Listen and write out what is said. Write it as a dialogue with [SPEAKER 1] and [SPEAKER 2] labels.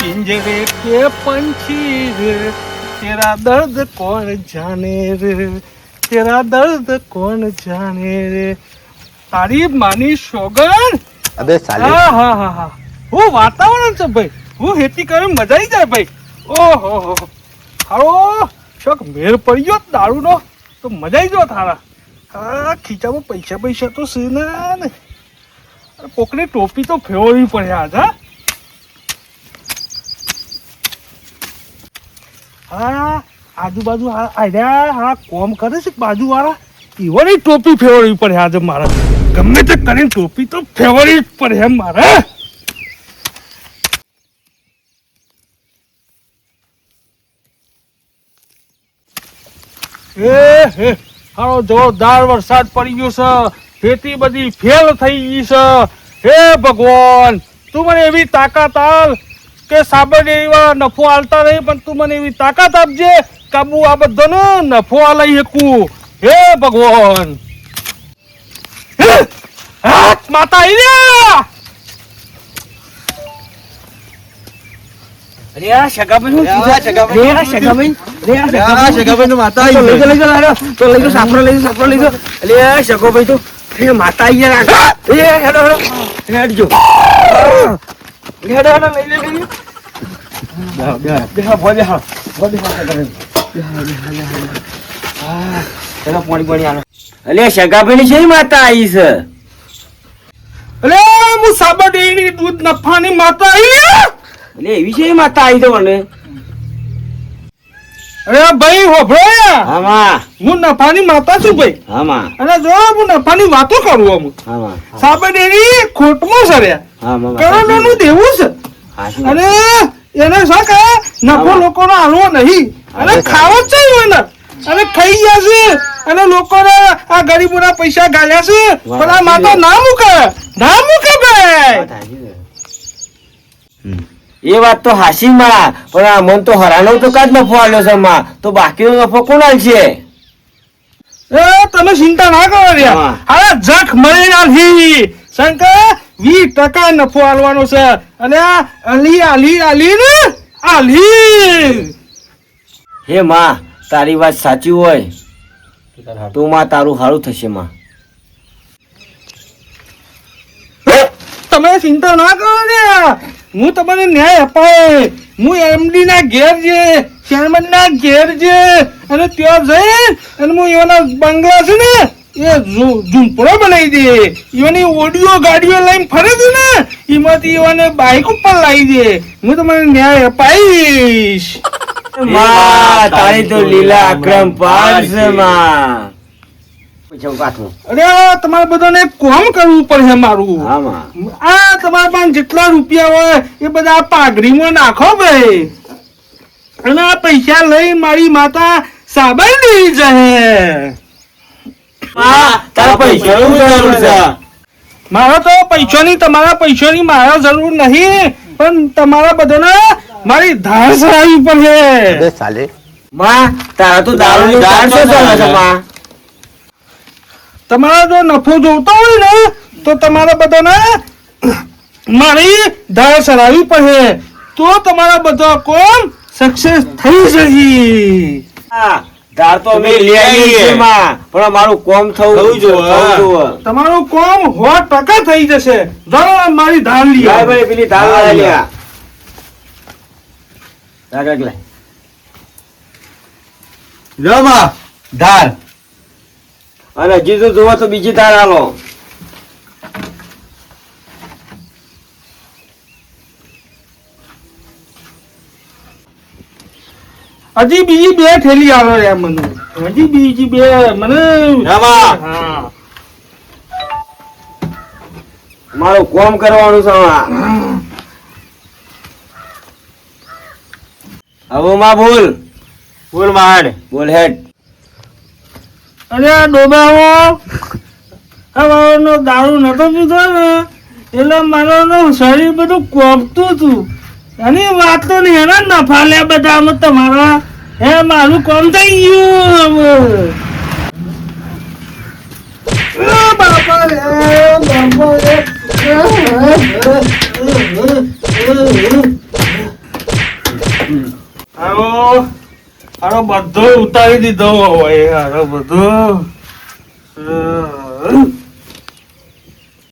[SPEAKER 1] पिंजरे के पंछी रे तेरा दर्द कौन जाने रे तेरा દર્દ કોણ જાણે રે તારી માની સોગન
[SPEAKER 2] અબે સાલે
[SPEAKER 1] હા હા હા હા હું વાતાવરણ છે ભાઈ હું ખેતી કરે મજા આવી જાય ભાઈ ઓહો હો હો. હારો શોક મેર પડી ગયો દારૂનો તો મજા આવી ગયો તારા હા ખીચામાં પૈસા પૈસા તો છે ના ને અરે કોકની ટોપી તો ફેરવવી પડે આજ હા હા, આજુબાજુ હા કોમ કરે છે બાજુવાળા? એવાની ટોપી ફેરવવી પડે આજે મારે ગમે તે કરીને ટોપી તો ફેરવવી પડે એમ મારે. એ, હે હારો જોરદાર વરસાદ પડી ગયો છે. ખેતી બધી ફેલ થઈ ગઈ છે. હે ભગવાન, તું મને એવી તાકાત આલ. કે સાબર એવા નફો આલતા નહીં પણ તું મને એવી તાકાત આપજે કાબુ આ બધાનો નફો આ લઈ શકું હે ભગવાન માતા આવી
[SPEAKER 3] અરે આ
[SPEAKER 2] માતા આવી
[SPEAKER 3] લઈ લઈ તો લઈ જાઓ, સાફરો લઈ સાફરો લઈ જાઓ. અરે આ શગાભાઈ તો એ માતા આઈ ગયા હેડો, હેડો. હેડજો. હેડો, હેડો, લઈ લે, લઈ લે. બેહો, બેહો. ભો બેહો, શગાભાઈ. બેહો, બેહો, બેહો, બેહો. હા, ચલો, પાણી પાણી આલો. અલે શગાભાઈ છે માતા આવી છે
[SPEAKER 1] અરે હું સાબર ડેરી દૂધ નફાની માતા આવી
[SPEAKER 3] અલે એવી છે માતા આવી તો મને
[SPEAKER 1] અરે ભાઈ હોભળો.
[SPEAKER 3] આમાં
[SPEAKER 1] હું નફાની માતા છું ભાઈ
[SPEAKER 3] આમાં
[SPEAKER 1] અને જો હું નફાની વાતો કરું આમ
[SPEAKER 3] આમાં
[SPEAKER 1] સાબર ડેરી ખોટમાં સર્યા કરોડોનું દેવું છે. અને એને શું કહે? નફો લોકોનો આલવો નહીં. અને ખાવો જ છે એને અને ખાઈ ગયા છે. અને લોકોને આ ગરીબોના પૈસા ગાળ્યા છે. પણ આ માતા ના મૂકે. ના મૂકે ભાઈ.
[SPEAKER 3] એ વાત તો હાસી માં પણ આ મન તો હરાનો તો કાજ નફો આલ્યો છે માં. તો બાકીનો નફો કોણ આલશે?
[SPEAKER 1] એ તમે ચિંતા ના કરો યાર
[SPEAKER 3] હા.
[SPEAKER 1] જખ મળી નાખી શંકર વીસ ટકા નફો આલવાનો છે. અને અલી અલી આલી ને? અલી!
[SPEAKER 3] હે માં તારી વાત સાચી હોય. તો માં તારું સારું થશે માં.
[SPEAKER 1] તમે ચિંતા ના કરો ને. હું તમને ન્યાય અપાય. હું એમડી ના ઘેર છે ચેરમેન ના ઘેર છે અને ત્યાં જઈ અને હું એના બંગલા છે ને એ ઝૂ- ઝૂંપડો બનાવી દે. એવાની ઓડિયો ગાડીઓ લઈને ફરે છે ને એમાંથી એવાને બાઇક ઉપર લાવી દે. હું તમને ન્યાય અપાઈશ.
[SPEAKER 3] માં તારી તો લીલા અક્રમ પાર છે માં.
[SPEAKER 1] અરે તમારે બધાને કોમ કરવું પડશે મારું.
[SPEAKER 3] હા
[SPEAKER 1] આ તમારા પાસે જેટલા રૂપિયા હોય એ બધા પાઘડીમાં નાખો ભાઈ. અને આ પૈસા લઈ મારી માતા સાબાઈ લઈ જાય
[SPEAKER 3] માં તારા પૈસાનું જરૂર છે.
[SPEAKER 1] મારો તો પૈસાની તમારા પૈસાની મારા જરૂર નહીં પણ તમારા બધાને મારી ધાર સરાવી
[SPEAKER 2] પડે સાલે.
[SPEAKER 3] માં તારા તો દારૂની ધાર છે માં
[SPEAKER 1] તમારા જો નફો જોતો હોય ને તો તમારા બધાને મારી ધાર સરાવી પડશે તો તમારા બધા કોમ સક્સેસ થઈ જશે.
[SPEAKER 3] હા, ધાર તો અમે લઈ આવીએ પણ અમારું કોમ થવું
[SPEAKER 2] થવું જોઈએ, હા.
[SPEAKER 1] તમારું કોમ સો ટકા થઈ જશે. જરા મારી ધાર લઈ
[SPEAKER 3] લાય ભાઈ પેલી ધાર
[SPEAKER 2] હા,
[SPEAKER 3] વાળા
[SPEAKER 2] લે. માં ધાર.
[SPEAKER 3] અને હજી તો જોવો તો બીજી ધાર આલો
[SPEAKER 1] હજી બીજી બે થેલી આવે એમ મને. હજી બીજી બે મને.
[SPEAKER 3] મારું કોમ કરવાનું છે હવે. માં બોલ
[SPEAKER 2] બોલ માંડ.
[SPEAKER 3] બોલ હેડ.
[SPEAKER 1] અરે આ ડોબાઓ. હવાનો દારૂ નતો પીધો ને એટલે મારો શરીર બધું કોપતું હતું અને વાતો ને એના નફા લે બધા તમારા. હે મારું કોમ થઈ ગયું બાપા આરો આરો બધો ઉતારી દીધો હોય આરો બધો.